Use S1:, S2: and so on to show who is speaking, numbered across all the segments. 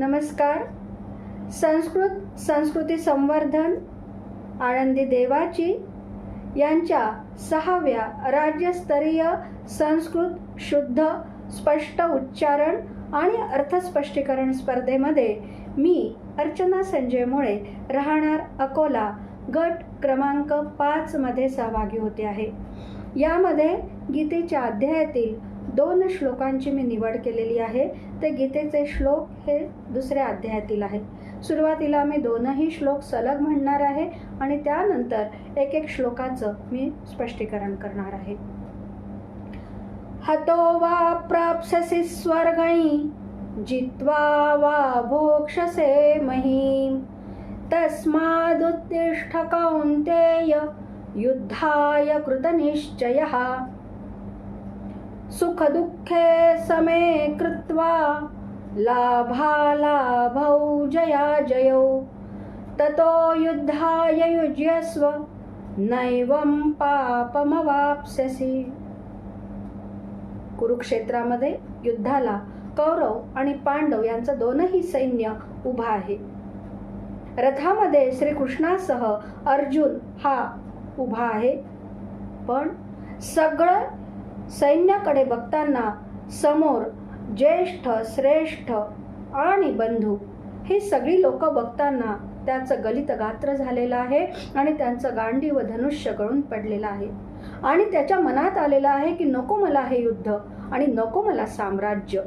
S1: नमस्कार. संस्कृत संस्कृती संवर्धन आनंदी देवाची यांच्या सहाव्या राज्यस्तरीय संस्कृत शुद्ध स्पष्ट उच्चारण आणि अर्थस्पष्टीकरण स्पर्धेमध्ये मी अर्चना संजय मुळे राहणार अकोला गट क्रमांक पाचमध्ये सहभागी होते आहे. यामध्ये गीतेच्या अध्यायातील दोन श्लोकांची मी निवड केलेली आहे. ते गीतेचे श्लोक हे दुसऱ्या अध्यायातील आहे सुरुवातीला मी दोनही श्लोक सलग म्हणणार आहे आणि त्यानंतर एक एक श्लोकाचं मी स्पष्टीकरण करणार आहे. हतो वा प्राप्स्यसि स्वर्गै जित्वा वा भोक्षसे महीम् तस्मादुत्तिष्ठ कौन्तेय युद्धाय कृतनिश्चयः। सुखदुःखे समे कृत्वा लाभालाभौ जया जयौ। ततो युद्धाय युज्यस्व नैवं पापमवाप्स्यसि। कुरुक्षेत्रामध्ये युद्धाला कौरव आणि पांडव यांचं दोनही सैन्य उभा आहे. रथामध्ये श्रीकृष्णासह अर्जुन हा उभा आहे. पण सगळं सैन्याकडे बघताना समोर ज्येष्ठ श्रेष्ठ आणि बंधू. ही सगळी लोक बघताना त्याचं गलित गात्र झालेलं आहे आणि त्यांचं गांडी व धनुष्य गळून पडलेलं आहे. आणि त्याच्या मनात आलेलं आहे की नको मला हे युद्ध आणि नको मला साम्राज्य.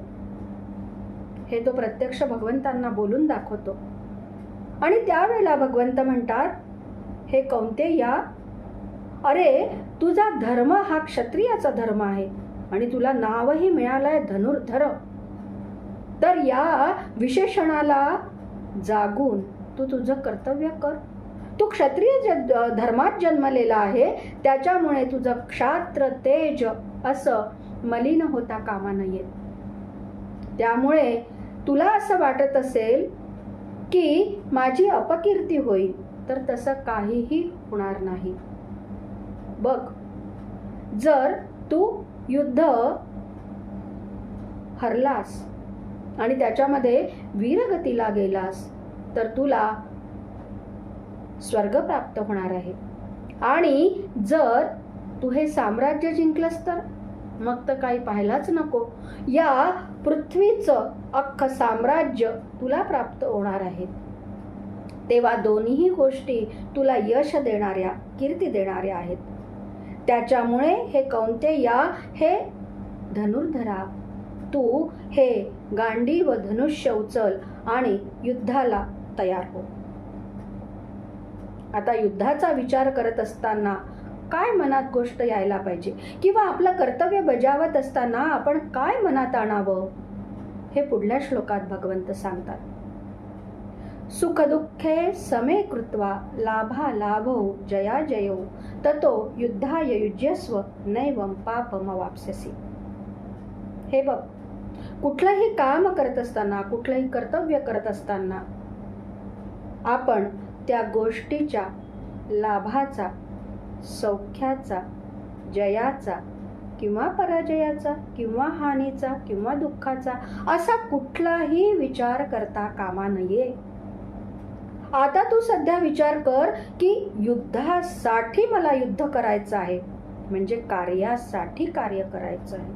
S1: हे तो प्रत्यक्ष भगवंतांना बोलून दाखवतो. आणि त्यावेळेला भगवंत म्हणतात हे कोणते या अरे तुझा धर्म हा क्षत्रियाचा धर्म आहे आणि तुला नावही मिळालंय धनुर्धर. तर या विशेषणाला जागून तू तुझं कर्तव्य कर. तू क्षत्रिय ज धर्मात जन्मलेला आहे त्याच्यामुळे तुझं क्षात्र तेज असं मलिन होता कामा नये त्यामुळे तुला असं वाटत असेल की माझी अपकीर्ती होईल तर तसं काहीही होणार नाही. बघ. जर तू युद्ध हरलास आणि त्याच्यामध्ये वीरगतीला गेलास तर तुला स्वर्ग प्राप्त होणार आहे. आणि जर तू हे साम्राज्य जिंकलंस तर? मग तर काही पाहायलाच नको. या पृथ्वीचं अख्खं साम्राज्य तुला प्राप्त होणार आहे. तेव्हा दोन्हीही गोष्टी तुला यश देणाऱ्या कीर्ती देणाऱ्या आहेत. त्याच्यामुळे हे कौंते या हे धनुर्धरा तू हे गांडी व धनुष्य उचल आणि युद्धाला तयार हो. आता युद्धाचा विचार करत असताना काय मनात गोष्ट यायला पाहिजे? किंवा आपलं कर्तव्य बजावत असताना आपण काय मनात आणावं? हे पुढल्या श्लोकात भगवंत सांगतात. सुखदुःखे समे कृत्वा लाभा लाभो जया जयो ततो युद्धाय युज्यस्व नैवम पापमवापससी हे बघ कुठलंही काम करत असताना कुठलंही कर्तव्य करत असताना आपण त्या गोष्टीच्या लाभाचा सौख्याचा जयाचा किंवा पराजयाचा किंवा हानीचा किंवा दुःखाचा असा कुठलाही विचार करता कामा नये. आता तू सध्या विचार कर की युद्धासाठी मला युद्ध करायचं आहे. म्हणजे कार्यासाठी कार्य करायचं आहे.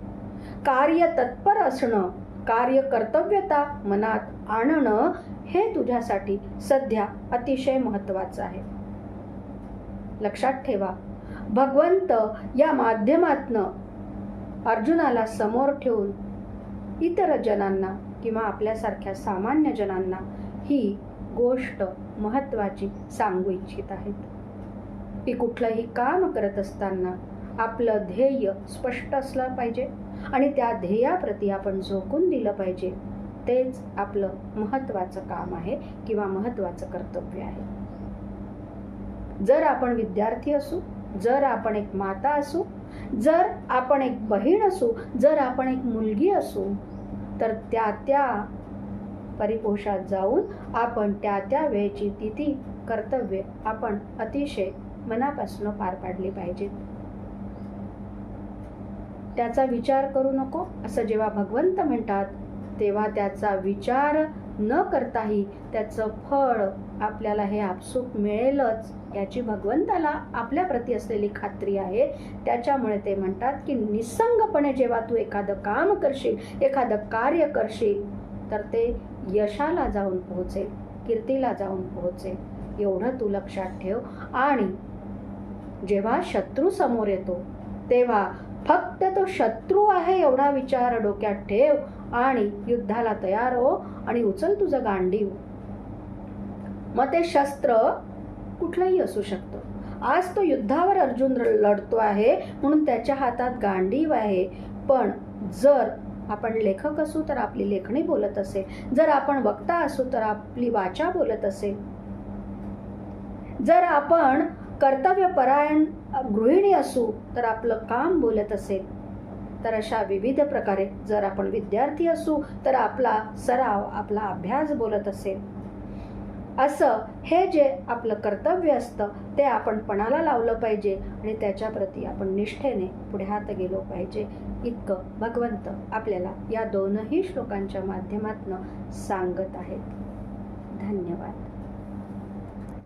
S1: कार्य तत्पर असणं कार्य कर्तव्यता मनात आणणं हे तुझ्यासाठी सध्या अतिशय महत्वाचं आहे. लक्षात ठेवा भगवंत या माध्यमातनं अर्जुनाला समोर ठेवून इतर जनांना किंवा आपल्यासारख्या सामान्य जनांना ही गोष्ट महत्त्वाची सांगू इच्छित आहेत. की कुठलंही काम करत असताना आपलं ध्येय स्पष्ट असलं पाहिजे आणि त्या ध्येयाप्रती आपण झोकून दिलं पाहिजे. तेच आपलं महत्त्वाचं काम आहे किंवा महत्त्वाचं कर्तव्य आहे. जर आपण विद्यार्थी असू जर आपण एक माता असू जर आपण एक बहीण असू जर आपण एक मुलगी असू तर त्या त्या परिपोषात जाऊन आपण त्या त्या वेळेची तिथी कर्तव्य आपण अतिशय मनापासून पार पाडली पाहिजेत. त्याचा विचार करू नको असं जेव्हा भगवंत म्हणतात तेव्हा त्याचा विचार न करताही त्याचं फळ आपल्याला हे आपसूक मिळेलच याची भगवंताला आपल्या प्रती असलेली खात्री आहे. त्याच्यामुळे ते म्हणतात की निसंगपणे जेव्हा तू एखादं काम करशील एखादं कार्य करशील तर ते यशाला जाऊन पोहोचेल कीर्तीला जाऊन पोहोचेल. एवढं तू लक्षात ठेव. आणि जेव्हा शत्रू समोर येतो तेव्हा फक्त तो शत्रू आहे एवढा विचार डोक्यात ठेव आणि युद्धाला तयार हो आणि उचल तुझं गांडीव. मग ते शस्त्र कुठलंही असू शकतं. आज तो युद्धावर अर्जुन लढतो आहे म्हणून त्याच्या हातात गांडीव आहे. पण जर आपण लेखक असू तर आपली लेखणी बोलत असेल जर आपण वक्ता असू तर आपली वाचा बोलत असेल जर आपण कर्तव्यपरायण गृहिणी असू तर आपलं काम बोलत असेल तर अशा विविध प्रकारे जर आपण विद्यार्थी असू तर आपला सराव आपला अभ्यास बोलत असेल असं हे जे आपलं कर्तव्य असतं ते आपण पणाला लावलं पाहिजे आणि त्याच्याप्रती आपण निष्ठेने पुढे हात गेलो पाहिजे. इतकं भगवंत आपल्याला या दोनही श्लोकांच्या माध्यमातून सांगत आहेत. धन्यवाद.